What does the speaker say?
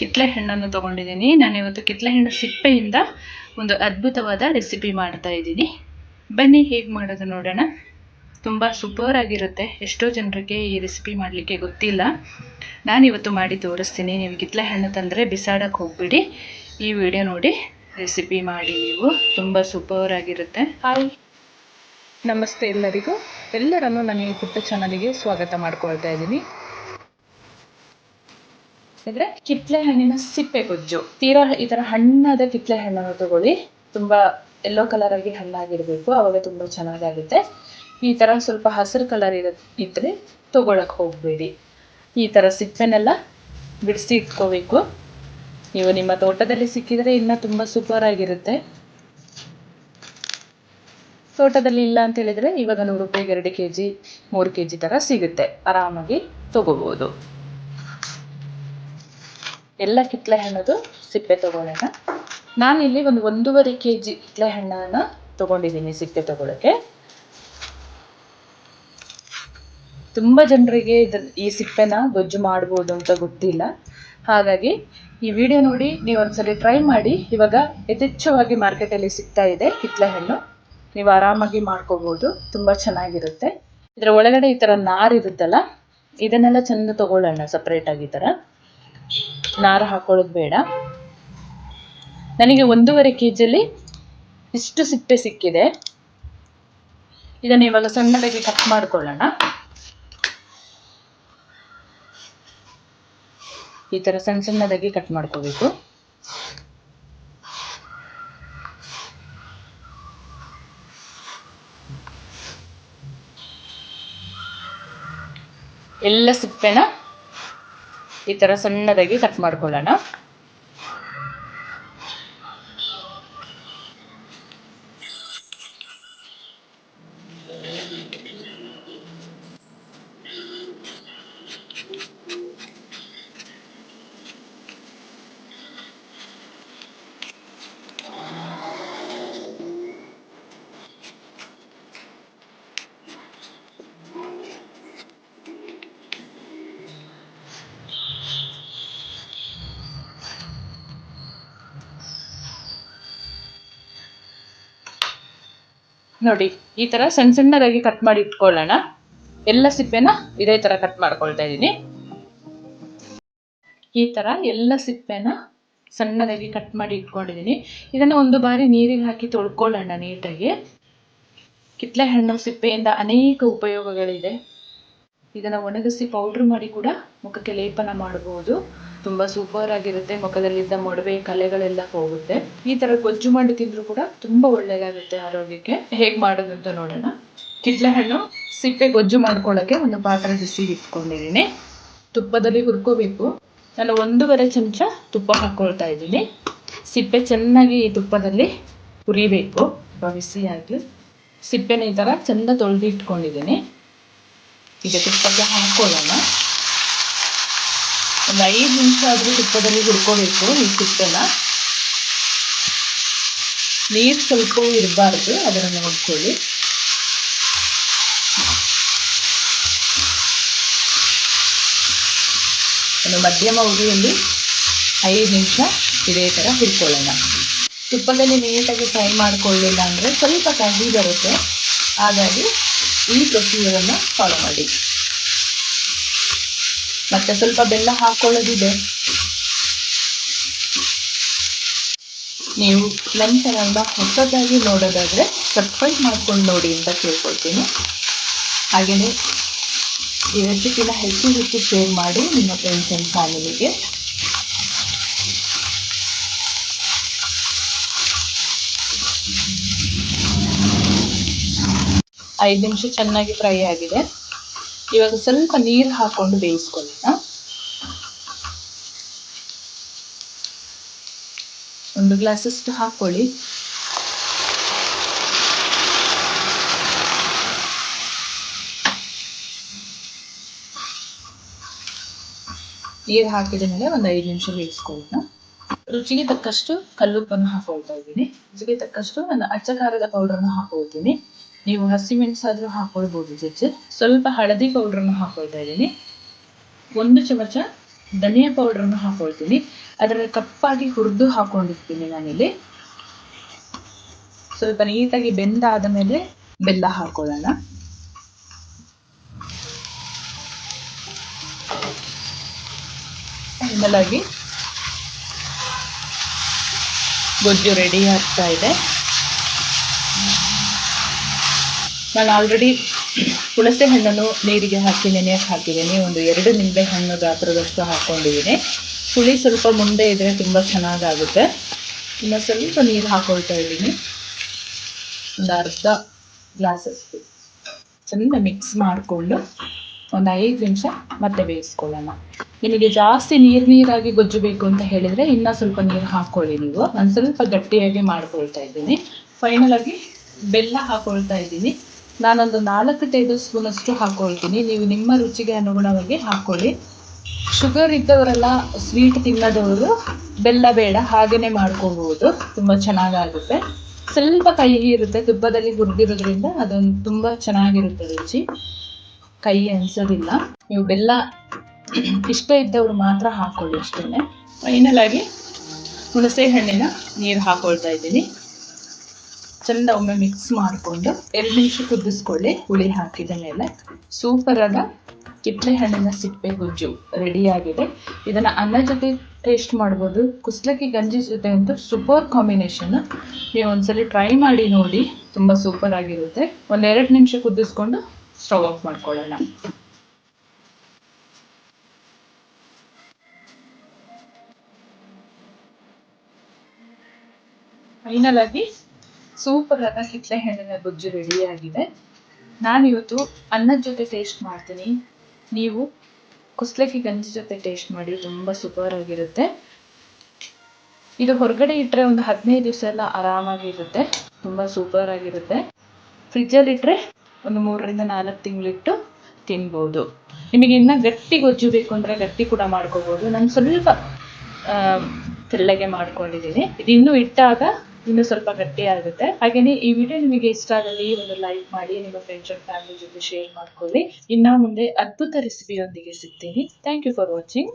ಕಿತ್ಲೆ ಹಣ್ಣನ್ನು ತಗೊಂಡಿದ್ದೀನಿ. ನಾನು ಇವತ್ತು ಕಿತ್ಲೆ ಹಣ್ಣು ಸಿಪ್ಪೆಯಿಂದ ಒಂದು ಅದ್ಭುತವಾದ ರೆಸಿಪಿ ಮಾಡ್ತಾ ಇದ್ದೀನಿ. ಬನ್ನಿ, ಹೇಗೆ ಮಾಡೋದು ನೋಡೋಣ. ತುಂಬ ಸೂಪರ್ ಆಗಿರುತ್ತೆ. ಎಷ್ಟೋ ಜನರಿಗೆ ಈ ರೆಸಿಪಿ ಮಾಡಲಿಕ್ಕೆ ಗೊತ್ತಿಲ್ಲ. ನಾನು ಇವತ್ತು ಮಾಡಿ ತೋರಿಸ್ತೀನಿ. ನೀವು ಕಿತ್ಲೆ ಹಣ್ಣು ತಂದರೆ ಬಿಸಾಡೋಕ್ಕೆ ಹೋಗ್ಬಿಡಿ. ಈ ವಿಡಿಯೋ ನೋಡಿ ರೆಸಿಪಿ ಮಾಡಿ ನೀವು. ತುಂಬ ಸೂಪರ್ ಆಗಿರುತ್ತೆ. ಹಾಯ್ ನಮಸ್ತೆ ಎಲ್ಲರಿಗೂ. ಎಲ್ಲರನ್ನು ನನಗೆ ಈ ಪುಟ್ಟ ಚಾನಲಿಗೆ ಸ್ವಾಗತ ಮಾಡ್ಕೊಳ್ತಾ ಇದ್ದೀನಿ. ಇದ್ರೆ ಕಿತ್ಲೆ ಹಣ್ಣಿನ ಸಿಪ್ಪೆ ಗೊಜ್ಜು. ತೀರಾ ಈ ತರ ಹಣ್ಣಾದ ಕಿತ್ಲೆ ಹಣ್ಣನ್ನು ತಗೊಳ್ಳಿ. ತುಂಬಾ ಎಲ್ಲೋ ಕಲರ್ ಆಗಿ ಹಣ್ಣಾಗಿರ್ಬೇಕು. ಅವಾಗ ತುಂಬಾ ಚೆನ್ನಾಗಾಗುತ್ತೆ. ಈ ತರ ಸ್ವಲ್ಪ ಹಸಿರು ಕಲರ್ ಇರ ಇದ್ರೆ ತಗೊಳಕ್ ಹೋಗ್ಬೇಡಿ. ಈ ತರ ಸಿಪ್ಪೆನೆಲ್ಲ ಬಿಡಿಸಿ ಇಟ್ಕೋಬೇಕು. ನೀವು ನಿಮ್ಮ ತೋಟದಲ್ಲಿ ಸಿಕ್ಕಿದ್ರೆ ಇನ್ನ ತುಂಬಾ ಸೂಪರ್ ಆಗಿರುತ್ತೆ. ತೋಟದಲ್ಲಿ ಇಲ್ಲ ಅಂತ ಹೇಳಿದ್ರೆ ಇವಾಗ ನೂರು ರೂಪಾಯಿಗೆ ಎರಡು ಕೆ ಜಿ ಮೂರು ಕೆ ಜಿ ಥರ ಸಿಗುತ್ತೆ. ಆರಾಮಾಗಿ ತಗೋಬೋದು. ಎಲ್ಲ ಕಿತ್ತಳೆ ಹಣ್ಣದು ಸಿಪ್ಪೆ ತಗೊಳ್ಳೋಣ. ನಾನಿಲ್ಲಿ ಒಂದು ಒಂದೂವರೆ ಕೆ ಜಿ ಕಿತ್ತಳೆ ಹಣ್ಣನ್ನು ತಗೊಂಡಿದ್ದೀನಿ ಸಿಪ್ಪೆ ತಗೊಳ್ಳೋಕ್ಕೆ ತುಂಬ ಜನರಿಗೆ ಇದ ಈ ಸಿಪ್ಪೆನ ಗೊಜ್ಜು ಮಾಡ್ಬೋದು ಅಂತ ಗೊತ್ತಿಲ್ಲ. ಹಾಗಾಗಿ ಈ ವಿಡಿಯೋ ನೋಡಿ ನೀವು ಒಂದ್ಸರಿ ಟ್ರೈ ಮಾಡಿ. ಇವಾಗ ಯಥೇಚ್ಛವಾಗಿ ಮಾರ್ಕೆಟಲ್ಲಿ ಸಿಗ್ತಾ ಇದೆ ಕಿತ್ತಳೆ ಹಣ್ಣು. ನೀವು ಆರಾಮಾಗಿ ಮಾಡ್ಕೋಬೋದು. ತುಂಬ ಚೆನ್ನಾಗಿರುತ್ತೆ. ಇದರ ಒಳಗಡೆ ಈ ಥರ ನಾರಿರುತ್ತಲ್ಲ ಇದನ್ನೆಲ್ಲ ಚೆಂದ ತಗೊಳ್ಳೋಣ ಸಪ್ರೇಟಾಗಿ ಈ ಥರ ನಾರು ಹಾಕೊಳ್ಳೋದು ಬೇಡ. ನನಗೆ ಒಂದೂವರೆ ಕೆ ಜಿಯಲ್ಲಿ ಇಷ್ಟು ಸಿಪ್ಪೆ ಸಿಕ್ಕಿದೆ. ಇದನ್ನು ಇವಾಗ ಸಣ್ಣದಾಗಿ ಕಟ್ ಮಾಡ್ಕೊಳ್ಳೋಣ. ಈ ಥರ ಸಣ್ಣ ಸಣ್ಣದಾಗಿ ಕಟ್ ಮಾಡ್ಕೋಬೇಕು. ಎಲ್ಲ ಸಿಪ್ಪೆನ ಈ ಥರ ಸಣ್ಣದಾಗಿ ಕಟ್ ಮಾಡ್ಕೊಳ್ಳೋಣ. ನೋಡಿ, ಈ ತರ ಸಣ್ಣ ಸಣ್ಣದಾಗಿ ಕಟ್ ಮಾಡಿ ಇಟ್ಕೊಳ್ಳೋಣ. ಎಲ್ಲ ಸಿಪ್ಪೆನ ಇದೇ ತರ ಕಟ್ ಮಾಡ್ಕೊಳ್ತಾ ಇದ್ದೀನಿ ಈ ತರ ಎಲ್ಲ ಸಿಪ್ಪೆನ ಸಣ್ಣದಾಗಿ ಕಟ್ ಮಾಡಿ ಇಟ್ಕೊಂಡಿದ್ದೀನಿ ಇದನ್ನು ಒಂದು ಬಾರಿ ನೀರಿಗೆ ಹಾಕಿ ತೊಳ್ಕೊಳ್ಳೋಣ ನೀಟಾಗಿ. ಕಿತ್ತಳೆ ಹಣ್ಣು ಸಿಪ್ಪೆಯಿಂದ ಅನೇಕ ಉಪಯೋಗಗಳಿದೆ. ಇದನ್ನು ಒಣಗಿಸಿ ಪೌಡ್ರ್ ಮಾಡಿ ಕೂಡ ಮುಖಕ್ಕೆ ಲೇಪನ ಮಾಡಬಹುದು ತುಂಬ ಸೂಪರ್ ಆಗಿರುತ್ತೆ ಮುಖದಲ್ಲಿದ್ದ ಮೊಡವೆ, ಕಲೆಗಳೆಲ್ಲ ಹೋಗುತ್ತೆ. ಈ ತರ ಗೊಜ್ಜು ಮಾಡಿ ತಿಂದ್ರು ಕೂಡ ತುಂಬ ಒಳ್ಳೆಯದಾಗುತ್ತೆ ಆರೋಗ್ಯಕ್ಕೆ. ಹೇಗೆ ಮಾಡೋದು ಅಂತ ನೋಡೋಣ. ಕಿತ್ಲೆ ಹಣ್ಣು ಸಿಪ್ಪೆ ಗೊಜ್ಜು ಮಾಡ್ಕೊಳ್ಳೋಕ್ಕೆ ಒಂದು ಪಾತ್ರೆ ಬಿಸಿ ಇಟ್ಕೊಂಡಿದ್ದೀನಿ. ತುಪ್ಪದಲ್ಲಿ ಹುರ್ಕೋಬೇಕು. ನಾನು ಒಂದೂವರೆ ಚಮಚ ತುಪ್ಪ ಹಾಕ್ಕೊಳ್ತಾ ಇದ್ದೀನಿ. ಸಿಪ್ಪೆ ಚೆನ್ನಾಗಿ ತುಪ್ಪದಲ್ಲಿ ಹುರಿಬೇಕು. ಬಿಸಿಯಾಗಿ ಸಿಪ್ಪೆನ ಈ ಥರ ಚೆಂದ ತೊಳೆದು ಇಟ್ಕೊಂಡಿದ್ದೀನಿ ಈಗ ತುಪ್ಪಕ್ಕೆ ಹಾಕೊಳ್ಳೋಣ. ಒಂದು ಐದು ನಿಮಿಷ ಆದರೂ ತುಪ್ಪದಲ್ಲಿ ಹುರ್ಕೋಬೇಕು, ಈ ತುಪ್ಪನ. ನೀರು ಸ್ವಲ್ಪ ಇರಬಾರ್ದು, ಅದನ್ನು ನೋಡ್ಕೊಳ್ಳಿ. ಒಂದು ಮಧ್ಯಮ ಉರಿಯಲ್ಲಿ ಐದು ನಿಮಿಷ ಇದೇ ಥರ ಹುರ್ಕೊಳ್ಳೋಣ. ತುಪ್ಪದಲ್ಲಿ ನೀಟಾಗಿ ಫ್ರೈ ಮಾಡ್ಕೊಳ್ಳಿಲ್ಲ ಅಂದರೆ ಸ್ವಲ್ಪ ಕಹಿ ಬರುತ್ತೆ. ಹಾಗಾಗಿ ಈ ಪ್ರೊಸೀಜರನ್ನು ಫಾಲೋ ಮಾಡಿ. ಮತ್ತೆ ಸ್ವಲ್ಪ ಬೆಲ್ಲ ಹಾಕೊಳ್ಳೋದಿದೆ. ನೀವು ನನ್ನ ಚಾನಲ್ನ ಹೊಸದಾಗಿ ನೋಡೋದಾದರೆ ಸಬ್ಸ್ಕ್ರೈಬ್ ಮಾಡ್ಕೊಂಡು ನೋಡಿ ಅಂತ ಕೇಳ್ಕೊಳ್ತೀನಿ. ಹಾಗೆಯೇ ಈ ರೆಸಿಪಿನ ಹೆಚ್ಚು ಹೆಚ್ಚು ಶೇರ್ ಮಾಡಿ ನಿಮ್ಮ ಫ್ರೆಂಡ್ಸ್ ಆ್ಯಂಡ್ ಫ್ಯಾಮಿಲಿಗೆ ಐದು ನಿಮಿಷ ಚೆನ್ನಾಗಿ ಫ್ರೈ ಆಗಿದೆ. ಇವಾಗ ಸ್ವಲ್ಪ ನೀರು ಹಾಕೊಂಡು ಬೇಯಿಸ್ಕೊಳ್ಳೋಣ. ಒಂದು ಗ್ಲಾಸಷ್ಟು ಹಾಕೊಳ್ಳಿ. ನೀರು ಹಾಕಿದ ಮೇಲೆ ಒಂದು ಐದು ನಿಮಿಷ ಬೇಯಿಸ್ಕೊಳ್ಳೋಣ. ರುಚಿಗೆ ತಕ್ಕಷ್ಟು ಕಲ್ಲುಪ್ಪನ್ನು ಹಾಕೊಳ್ತಾ ಇದ್ದೀನಿ. ರುಚಿಗೆ ತಕ್ಕಷ್ಟು ನಾನು ಅಚ್ಚ ಖಾರದ ಪೌಡರ್ನ ಹಾಕೊಳ್ತೀನಿ. ನೀವು ಹಸಿಮೆಣಸಾದ್ರೂ ಹಾಕೊಳ್ಬೋದು ಜಜ್ಜಿ. ಸ್ವಲ್ಪ ಹಳದಿ ಪೌಡ್ರನ್ನು ಹಾಕೊಳ್ತಾ ಇದ್ದೀನಿ. ಒಂದು ಚಮಚ ಧನಿಯಾ ಅನ್ನು ಹಾಕೊಳ್ತೀನಿ. ಅದರಲ್ಲಿ ಕಪ್ಪಾಗಿ ಹುರಿದು ಹಾಕೊಂಡಿರ್ತೀನಿ ನಾನಿಲ್ಲಿ. ಸ್ವಲ್ಪ ನೀಟಾಗಿ ಬೆಂದಾದ ಮೇಲೆ ಬೆಲ್ಲ ಹಾಕೊಳ್ಳೋಣ. ಫೈನಲಾಗಿ ಗೊಜ್ಜು ರೆಡಿ ಆಗ್ತಾ ಇದೆ. ನಾನು ಆಲ್ರೆಡಿ ಹುಣಸೆ ಹಣ್ಣನ್ನು ನೀರಿಗೆ ಹಾಕಿ, ನೆನೆಯಕ್ಕೆ ಹಾಕಿದ್ದೀನಿ. ಒಂದು ಎರಡು ನಿಂಬೆ ಹಣ್ಣು ಗಾತ್ರದಷ್ಟು ಹಾಕ್ಕೊಂಡಿದ್ದೀನಿ ಹುಳಿ ಸ್ವಲ್ಪ ಮುಂದೆ ಇದ್ದರೆ ತುಂಬ ಚೆನ್ನಾಗಾಗುತ್ತೆ. ಇನ್ನು ಸ್ವಲ್ಪ ನೀರು ಹಾಕೊಳ್ತಾ ಇದ್ದೀನಿ. ಒಂದು ಅರ್ಧ ಗ್ಲಾಸಷ್ಟು. ಚೆಂದ ಮಿಕ್ಸ್ ಮಾಡಿಕೊಂಡು ಒಂದು ಐದು ನಿಮಿಷ ಮತ್ತೆ ಬೇಯಿಸ್ಕೊಳ್ಳೋಣ. ನಿಮಗೆ ಜಾಸ್ತಿ ನೀರು ನೀರಾಗಿ ಗೊಜ್ಜು ಬೇಕು ಅಂತ ಹೇಳಿದರೆ ಇನ್ನೂ ಸ್ವಲ್ಪ ನೀರು ಹಾಕ್ಕೊಳ್ಳಿ ನೀವು. ನಾನು ಸ್ವಲ್ಪ ಗಟ್ಟಿಯಾಗಿ ಮಾಡ್ಕೊಳ್ತಾ ಇದ್ದೀನಿ. ಫೈನಲಾಗಿ ಬೆಲ್ಲ ಹಾಕ್ಕೊಳ್ತಾ ಇದ್ದೀನಿ. ನಾನೊಂದು ನಾಲ್ಕು ಟೇಬಲ್ ಸ್ಪೂನಷ್ಟು ಹಾಕ್ಕೊಳ್ತೀನಿ ನೀವು ನಿಮ್ಮ ರುಚಿಗೆ ಅನುಗುಣವಾಗಿ ಹಾಕ್ಕೊಳ್ಳಿ. ಶುಗರ್ ಇದ್ದವರೆಲ್ಲ ಸ್ವೀಟ್ ತಿನ್ನದವರು ಬೆಲ್ಲ ಬೇಡ ಹಾಗೆಯೇ ಮಾಡ್ಕೋಬಹುದು ತುಂಬ ಚೆನ್ನಾಗಾಗುತ್ತೆ. ಸ್ವಲ್ಪ ಕಹಿ ಇರುತ್ತೆ ದುಬ್ಬದಲ್ಲಿ ಹುರಿದಿರೋದ್ರಿಂದ ಅದೊಂದು ತುಂಬ ಚೆನ್ನಾಗಿರುತ್ತೆ ರುಚಿ. ಕಹಿ ಅನಿಸೋದಿಲ್ಲ. ನೀವು ಬೆಲ್ಲ ಇಷ್ಟ ಇದ್ದವರು ಮಾತ್ರ ಹಾಕ್ಕೊಳ್ಳಿ ಅಷ್ಟೇ ಫೈನಲ್ ಆಗಿ ಹುಣಸೆ ಹಣ್ಣಿನ ನೀರು ಹಾಕ್ಕೊಳ್ತಾ ಇದ್ದೀನಿ. ಚೆಂದ ಒಮ್ಮೆ ಮಿಕ್ಸ್ ಮಾಡಿಕೊಂಡು ಎರಡು ನಿಮಿಷ ಕುದಿಸ್ಕೊಳ್ಳಿ, ಹುಳಿ ಹಾಕಿದ ಮೇಲೆ ಸೂಪರ್ ಆದ ಕಿತ್ತಳೆ ಹಣ್ಣಿನ ಸಿಪ್ಪೆ ಗೊಜ್ಜು ರೆಡಿ ಆಗಿದೆ. ಇದನ್ನ ಅನ್ನ ಜೊತೆ ಟೇಸ್ಟ್ ಮಾಡ್ಬೋದು. ಕುಸ್ಲಕ್ಕಿ ಗಂಜಿ ಜೊತೆ ಅಂತೂ ಸೂಪರ್ ಕಾಂಬಿನೇಷನ್ ನೀವು ಒಂದ್ಸಲಿ ಟ್ರೈ ಮಾಡಿ ನೋಡಿ, ತುಂಬ ಸೂಪರ್ ಆಗಿರುತ್ತೆ. ಒಂದೆರಡು ನಿಮಿಷ ಕುದಿಸ್ಕೊಂಡು ಸ್ಟವ್ ಆಫ್ ಮಾಡ್ಕೊಳ್ಳೋಣ. ಫೈನಲ್ ಆಗಿ ಸೂಪರ್ ಆದ ಕಿತ್ತಳೆ ಹಣ್ಣಿನ ಗೊಜ್ಜು ರೆಡಿ ಆಗಿದೆ. ನಾನಿವತ್ತು ಅನ್ನದ ಜೊತೆ ಟೇಸ್ಟ್ ಮಾಡ್ತೀನಿ. ನೀವು ಕುಸ್ಲಕ್ಕಿ ಗಂಜಿ ಜೊತೆ ಟೇಸ್ಟ್ ಮಾಡಿ, ತುಂಬ ಸೂಪರ್ ಆಗಿರುತ್ತೆ. ಇದು ಹೊರಗಡೆ ಇಟ್ಟರೆ ಒಂದು ಹದಿನೈದು ದಿವಸ ಎಲ್ಲ ಆರಾಮಾಗಿ ಇರುತ್ತೆ. ತುಂಬ ಸೂಪರ್ ಆಗಿರುತ್ತೆ. ಫ್ರಿಜ್ಜಲ್ಲಿ ಇಟ್ಟರೆ ಒಂದು ಮೂರರಿಂದ ನಾಲ್ಕು ತಿಂಗಳಿಟ್ಟು ತಿನ್ಬೋದು. ನಿಮಗೆ ಇನ್ನೂ ಗಟ್ಟಿ ಗೊಜ್ಜು ಬೇಕು ಅಂದರೆ ಗಟ್ಟಿ ಕೂಡ ಮಾಡ್ಕೋಬೋದು. ನಾನು ಸ್ವಲ್ಪ ತೆಳ್ಳಗೆ ಮಾಡ್ಕೊಂಡಿದ್ದೀನಿ. ಇದು ಇನ್ನೂ ಇಟ್ಟಾಗ ಇನ್ನೂ ಸ್ವಲ್ಪ ಗಟ್ಟಿಯಾಗುತ್ತೆ ಹಾಗೆಯೇ ಈ ವಿಡಿಯೋ ನಿಮಗೆ ಇಷ್ಟ ಆಗಲಿ ಒಂದು ಲೈಕ್ ಮಾಡಿ, ನಿಮ್ಮ ಫ್ರೆಂಡ್ಸ್ ಅಂಡ್ ಫ್ಯಾಮಿಲಿ ಜೊತೆ ಶೇರ್ ಮಾಡ್ಕೊಳ್ಳಿ. ಇನ್ನು ಮುಂದೆ ಅದ್ಭುತ ರೆಸಿಪಿಯೊಂದಿಗೆ ಸಿಗ್ತೀನಿ. Thank you for watching